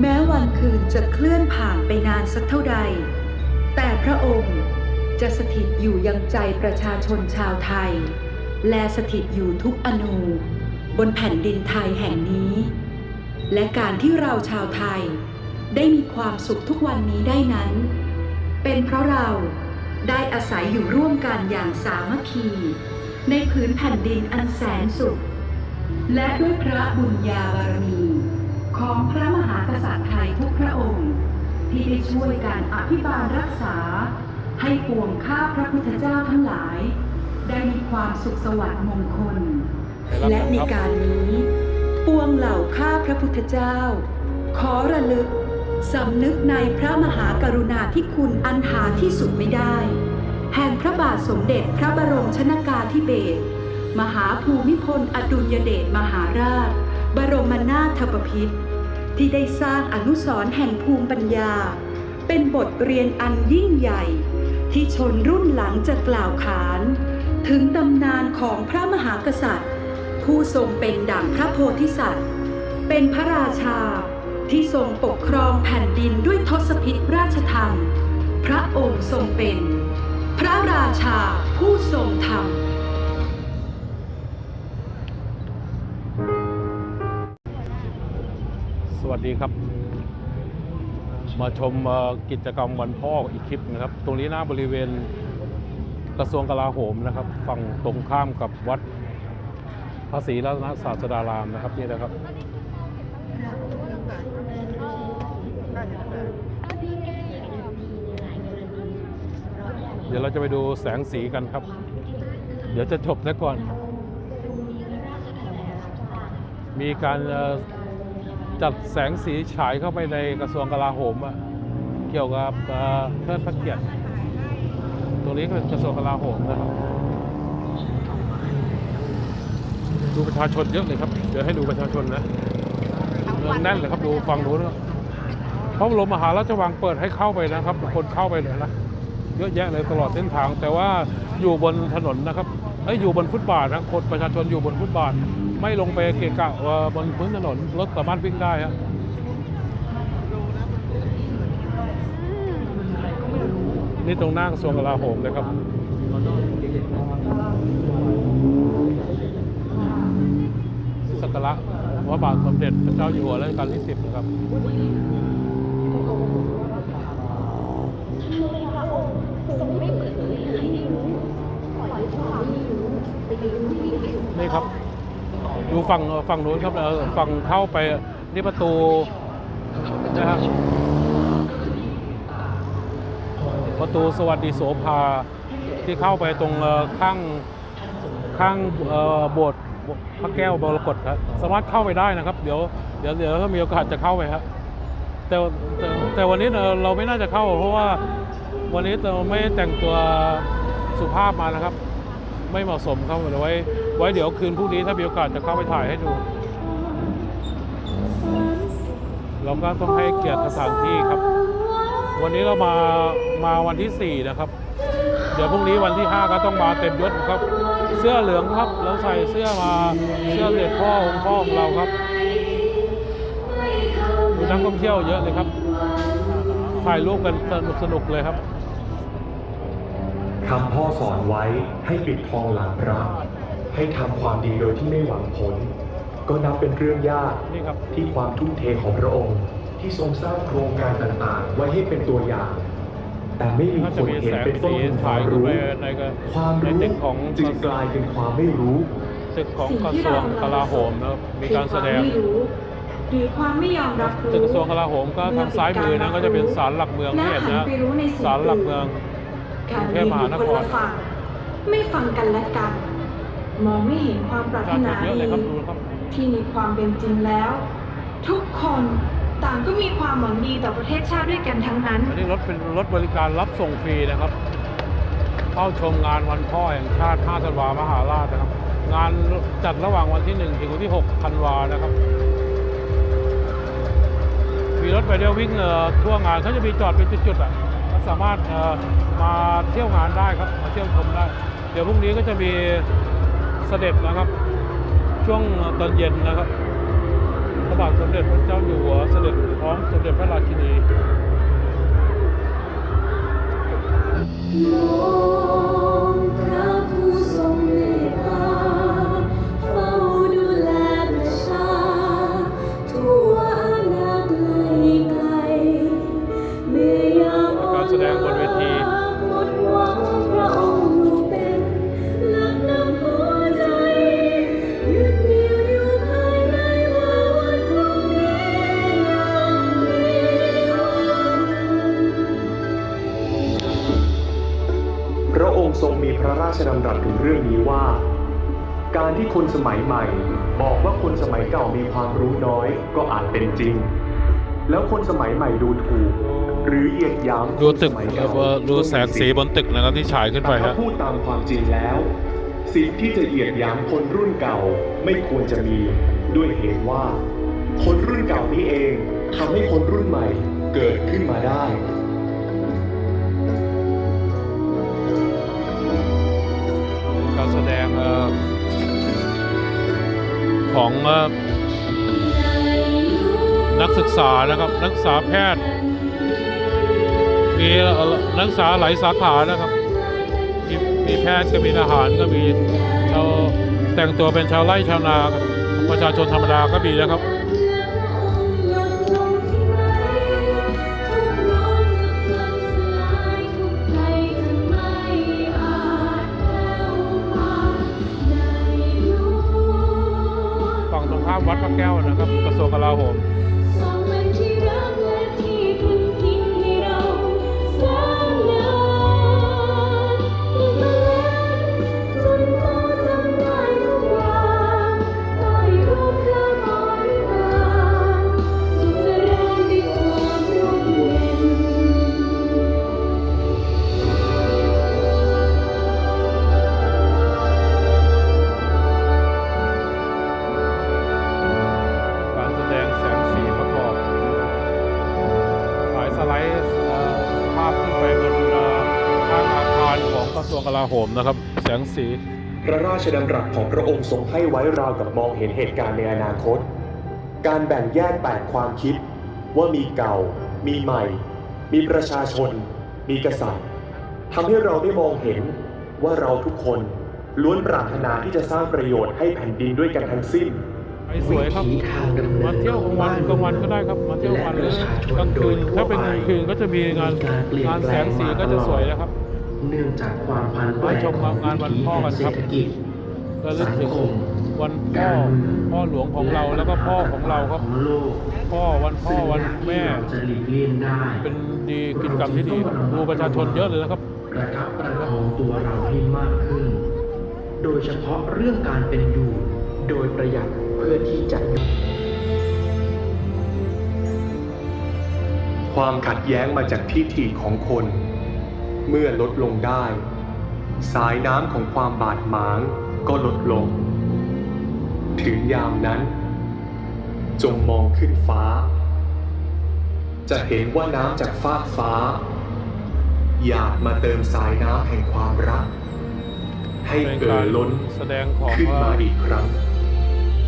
แม้วันคืนจะเคลื่อนผ่านไปนานสักเท่าใด แต่พระองค์จะสถิตอยู่ยังใจประชาชนชาวไทย และสถิตอยู่ทุกอนูบนแผ่นดินไทยแห่งนี้ และการที่เราชาวไทยได้มีความสุขทุกวันนี้ได้นั้น เป็นเพราะเราได้อาศัยอยู่ร่วมกันอย่างสามัคคี ในผืนแผ่นดินอันแสนสุข และด้วยพระบุญญาบารมีของพระ ษัตริย์ไทยทุกพระองค์ ที่ได้ช่วยการอภิบาลรักษา ให้ปวงข้าพระพุทธเจ้าทั้งหลาย ได้มีความสุขสวัสดิ์มงคล และในการนี้ปวงเหล่าข้าพระพุทธเจ้า ขอระลึกสำนึกในพระมหากรุณาธิคุณอันหาที่สุดไม่ได้ แห่งพระบาทสมเด็จพระบรมชนากาธิเบศรมหาภูมิพลอดุลยเดชมหาราช บรมนาถบพิตร ที่ได้สร้างอนุสรแห่งภูมิปัญญา เป็นบทเรียนอันยิ่งใหญ่ ที่ชนรุ่นหลังจะกล่าวขาน ถึงตำนานของพระมหากษัตริย์ ผู้ทรงเป็นดั่งพระโพธิสัตว์ เป็นพระราชาที่ทรงปกครองแผ่นดินด้วยทศพิธราชธรรม พระองค์ทรงเป็น พระราชาผู้ทรงธรรม สวัสดีครับ มาชมกิจกรรมวันพ่ออีกคลิปนะครับ ตรงนี้หน้าบริเวณกระทรวงกลาโหมนะครับ ฝั่งตรงข้ามกับวัดพระศรีรัตนศาสดารามนะครับนี่นะครับ เดี๋ยวเราจะไปดูแสงสีกันครับ เดี๋ยวจะจบซะก่อน มีการ จัดแสงสีฉายเข้าไปในกระทรวงกลาโหมอะเกี่ยวกับเอ่อเทิดพระเกียรติตรงนี้ก็เป็นกระทรวงกลาโหมนะครับดูประชาชนเยอะเลยครับ เดี๋ยวให้ดูประชาชนนะเนืองแน่นเลยครับดูฟังดูนะพระบรมมหาราชวังเปิดให้เข้าไปนะครับ คนเข้าไปเลยนะเยอะแยะเลยตลอดเส้นทาง แต่ว่าอยู่บนถนนนะครับ เอ้ยอยู่บนฟุตบาทนะคนประชาชนอยู่บนฟุตบาท ไม่ลงไปเกะกะบนพื้นถนนรถสามารถวิ่งได้ฮะนี่ตรงหน้ากระทรวงกลาโหมเลยครับนี่สักการะพระบาทสมเด็จพระเจ้าอยู่หัวรัชกาลที่สิบนะครับ นี่ครับ ดูฝั่งฝั่งนู้นครับฝั่งเข้าไปนี่ประตูนะฮะประตูสวัสดีโสภาที่เข้าไปตรงข้างข้างโบสถ์พระแก้วบรกตครับสามารถเข้าไปได้นะครับ เดี๋ยวเดี๋ยวเดี๋ยวถ้ามีโอกาสจะเข้าไปครับแต่แต่แต่วันนี้เราไม่น่าจะเข้า เพราะว่าวันนี้เราไม่แต่งตัวสุภาพมานะครับ ไม่เหมาะสมครับเดี๋ยวไว้ ไว้เดี๋ยวคืนพรุ่งนี้ถ้ามีโอกาสจะเข้าไปถ่ายให้ดู เราก็ต้องให้เกียรติสถานที่ครับ วันนี้เรามามาวันที่ 4 นะครับ เดี๋ยวพรุ่งนี้วันที่ 5 ก็ต้องมาเต็มยศครับ เสื้อเหลืองครับเราใส่เสื้อมาเสื้อเด็จพ่อองค์พ่อของเราครับมีนักท่องเที่ยวเยอะเลยครับ ถ่ายรูปกันสนุกสนุกเลยครับคำพ่อสอนไว้ให้ปิดทองหลังพระ ให้ทำความดีโดยที่ไม่หวังผล ก็นับเป็นเรื่องยากนี่ครับที่ความทุ่มเทของพระองค์ ที่ทรงสร้างโครงการต่างๆ ไว้ให้เป็นตัวอย่าง แต่ไม่มีก็คจะนมีเห็นแสงเป็นต้นสีทุนคายมถ่าวเข้ารู้ไปในกระความในรู้ตึกของจึงกลายเป็นความไม่รู้ตึกของกระทรวงกลาโหมนะครับมีการแสดงคือความไม่รู้หรือความไม่ยอมรับรู้ตึกกระทรวงกลาโหมก็ทางซ้ายมือนะก็จะเป็นศาลหลักเมืองที่เห็นนะและหัไปรู้ในสิ่งศาลหลักเมืองการกรุงเทพมหานครอยู่นละฝั่งไม่ฟังกันและกัน มองไม่เห็นความปรารปถระชาชนานเยอะเลยดีครับดูครับที่ในความเป็นจริงแล้ว ทุกคนต่างก็มีความหวังดีต่อประเทศชาติด้วยกันทั้งนั้นอันนี้รถเป็นรถบริการรับส่งฟรีนะครับ เข้าชมงานวันพ่อแห่งชาติ 5 ธันวามหาราชนะครับ งานจัดระหว่างวันที่ 1 ถึงวันที่ 6 ธันวานะครับ มีรถไปเดียววิ่งเอ่อทั่วงานเขาจะมีจอดเป็นจุดๆอะก็สามารถเอ่อมาเที่ยวงานได้ครับ มาเที่ยวชมได้ เดี๋ยวพรุ่งนี้ก็จะมี เสด็จนะครับ ช่วงตอนเย็นนะครับพระบาทสมเด็จพระเจ้าอยู่หัวเสด็จพร้อมสมเด็จพระราชินี ทรงมีพระราชดำรัสถึงเรื่องนี้ว่า การที่คนสมัยใหม่ บอกว่าคนสมัยเก่ามีความรู้น้อยก็อาจเป็นจริง แล้วคนสมัยใหม่ดูถูก หรือเหยียดหยามดูตึกคนสมัยเอ่เก่าอดูแสงสีบนตึกนะครับที่ฉายขึ้นไปแต่ถ้าฮะพูดตามความจริงแล้วสิ่งที่จะเหยียดหยามคนรุ่นเก่าไม่ควรจะมี ด้วยเหตุว่า คนรุ่นเก่านี้เองทำให้คนรุ่นใหม่เกิดขึ้นมาได้ งเอ่อของนักศึกษานะครับนักศึกษาแพทย์มีนักศึกษาหลายสาขานะครับมีมีแพทย์ก็มีทหารก็มีชาวแต่งตัวเป็นชาวไร่ชาวนาประชาชนธรรมดาก็มีนะครับ ฝั่งตรงข้ามวัดพระแก้วนะครับกระทรวงกลาโหม ไลด์ภาพขึ้นไปบนข้างอาคารของกระทรวงกลาโหมนะครับ แสงสี พระราชดำรัสของพระองค์ทรงให้ไว้ราวกับมองเห็นเหตุการณ์ในอนาคต การแบ่งแยกแปดความคิด ว่ามีเก่า มีใหม่ มีประชาชน มีกษัตริย์ทำให้เราได้มองเห็นว่าเราทุกคนล้วนปรารถนาที่จะสร้างประโยชน์ให้แผ่นดินด้วยกันทั้งสิ้น ไปสวยครับวิถีทางดำเนินมาเที่ยวกลางวันของกลางวันบ้านก็ได้ครับมาเที่ยวกลางวันหรือและประชาชนกลางคืนโดยทั่วถ้าเป็นไปกลางคืนก็จะมีงานมีการเปลี่ยนงานแปลแสงงสีมาก็จะตลอดสวยนะครับ เนื่องจากความพันแปรไปชมของงานวันวิถีพ่อแห่กันงเศครรับษฐกิจระลึกถึงสังคมวันพ่อพ่อหลวงของเราแล้วก็พ่อของเราครับของโลกพ่อวันพ่อวันแม่ซึ่งเราจะหลีกเลี่ยงได้เป็นดีกิจกรรมที่ดีครับดูประชาชนเยอะเลยนะครับประคับประคองตัวเราให้มากขึ้น โดยเฉพาะเรื่องการเป็นอยู่ โดยประหยัดเพื่อที่จะ ความขัดแย้งมาจากทิฏฐิของคน เมื่อลดลงได้ สายน้ำของความบาดหมางก็ลดลง ถึงยามนั้น จงมองขึ้นฟ้า จะเห็นว่าน้ำจากฟากฟ้า อยากมาเติมสายน้ำแห่งความรักให้เป็นเอ่การอล้นแสดงของขึ้นมาอีกครั้ง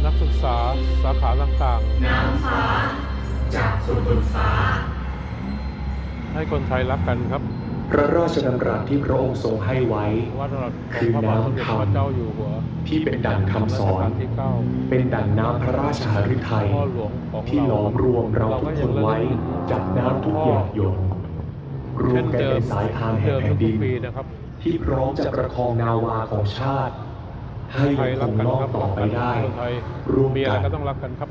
นักศึกษาสาขาต่างน้ำฟ้าจากสุบนฟ้าๆให้คนไทยรักกันครับ พระราชดำรัสที่พระองค์ทรงให้ไว้ ว่าตลอดขคือองพระบาทสมเด็จน้ำพระเจ้าอยู่หัวที่เป็นดั่งคำสอนรัชกาลที่เก้าเป็นดั่งน้ำพระราชหฤทัยพ่อหลวงของที่หลอมรวมเราทุกคนไว้จากน้ำทุกหยาดหยดรวเช่มนกันเดิเป็มนสายทานแห่งเดิมแผ่นทุดิกนปีนะครับ ที่พร้อมจะประคองนาวาของชาติ ให้ไทยยังครักงกันล่องครับต่อไปได้คนไทยร่วมมีอะไรกันก็ต้องรักกันครับ